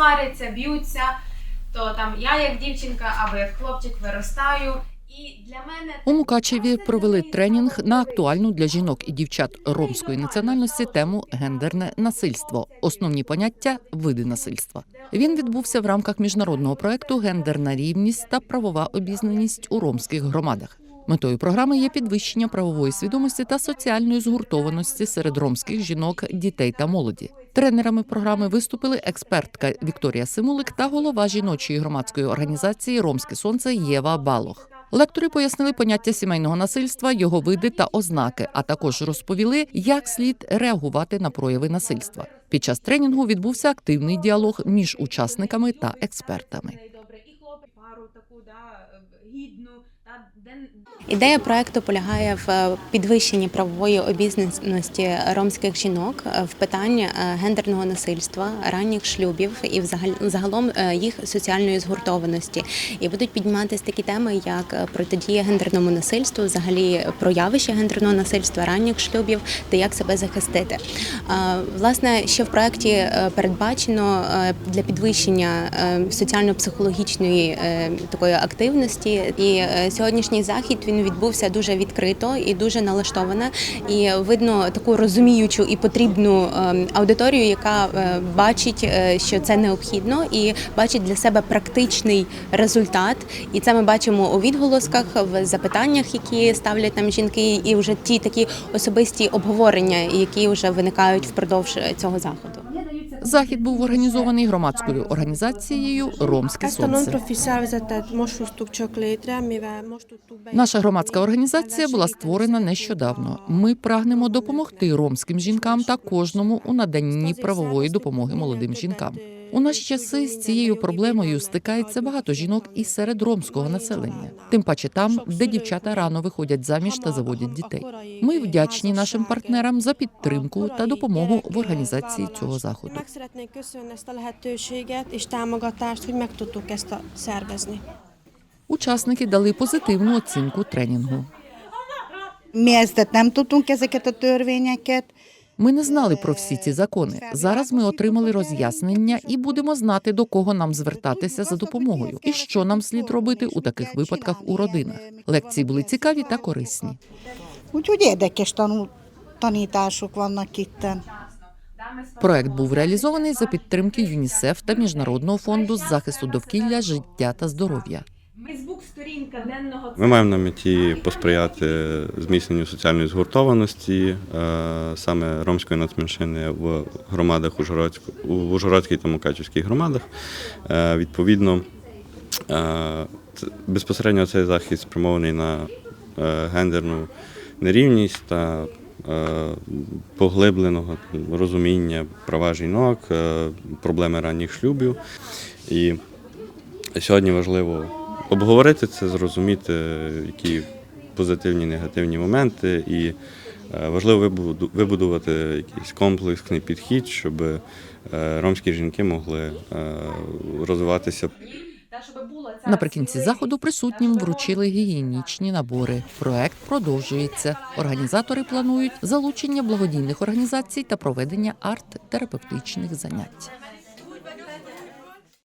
сваряться, б'ються, то там я як дівчинка або як хлопчик виростаю. І для мене У Мукачеві провели тренінг на актуальну для жінок і дівчат ромської національності тему гендерне насильство, основні поняття види насильства. Він відбувся в рамках міжнародного проекту Гендерна рівність та правова обізнаність у ромських громадах. Метою програми є підвищення правової свідомості та соціальної згуртованості серед ромських жінок, дітей та молоді. Тренерами програми виступили експертка Вікторія Симулик та голова жіночої громадської організації Ромське сонце Єва Балох. Лектори пояснили поняття сімейного насильства, його види та ознаки, а також розповіли, як слід реагувати на прояви насильства. Під час тренінгу відбувся активний діалог між учасниками та експертами. Пару таку да гідну та де Ідея проекту полягає в е, підвищенні правової обізнаності ромських жінок е, в питанні е, гендерного насильства, ранніх шлюбів і взагал- загалом е, їх соціальної згуртованості. І будуть підніматися такі теми, як е, протидія гендерному насильству, взагалі про явище гендерного насильства, ранніх шлюбів та як себе захистити. Власне, що в проекті е, передбачено е, для підвищення е, соціально-психологічної такої активності. І сьогоднішній захід він відбувся дуже відкрито і дуже налаштовано. І видно таку розуміючу і потрібну е, аудиторію, яка бачить, що це необхідно, і бачить для себе практичний результат. І це ми бачимо у відголосках, в запитаннях, які ставлять нам жінки, і вже ті такі особисті обговорення, які вже виникають впродовж цього заходу. Захід був організований громадською організацією Ромське сонце. Наша громадська організація була створена нещодавно. Ми прагнемо допомогти ромським жінкам та кожному у наданні правової допомоги молодим жінкам. У наші часи з цією проблемою стикається багато жінок і серед ромського населення, тим паче там, де дівчата рано виходять заміж та заводять дітей. Ми вдячні нашим партнерам за підтримку та допомогу в організації цього заходу. Учасники дали позитивну оцінку тренінгу. Mi ezt nem tudtunk. Ми не знали про всі ці закони. Зараз ми отримали роз'яснення і будемо знати, до кого нам звертатися за допомогою і що нам слід робити у таких випадках у родинах. Лекції були цікаві та корисні. Проект був реалізований за підтримки ЮНІСЕФ та Міжнародного фонду з захисту довкілля, життя та здоров'я. Фейсбук сторінка денного Ми маємо на меті посприяти зміцненню соціальної згуртованості е, саме ромської нацменшини в громадах Ужгородськ- у Ужгородській та Мукачівській громадах. Е, Відповідно, е, безпосередньо цей захід спрямований на гендерну нерівність та поглибленого розуміння права жінок, проблеми ранніх шлюбів. І Сьогодні важливо обговорити це, зрозуміти, які позитивні, негативні моменти, і е, важливо вибуду- вибудувати якийсь комплексний підхід, щоб е, ромські жінки могли е, розвиватися Наприкінці заходу присутнім вручили гігієнічні набори. Проект продовжується. Організатори планують залучення благодійних організацій та проведення арт-терапевтичних занять.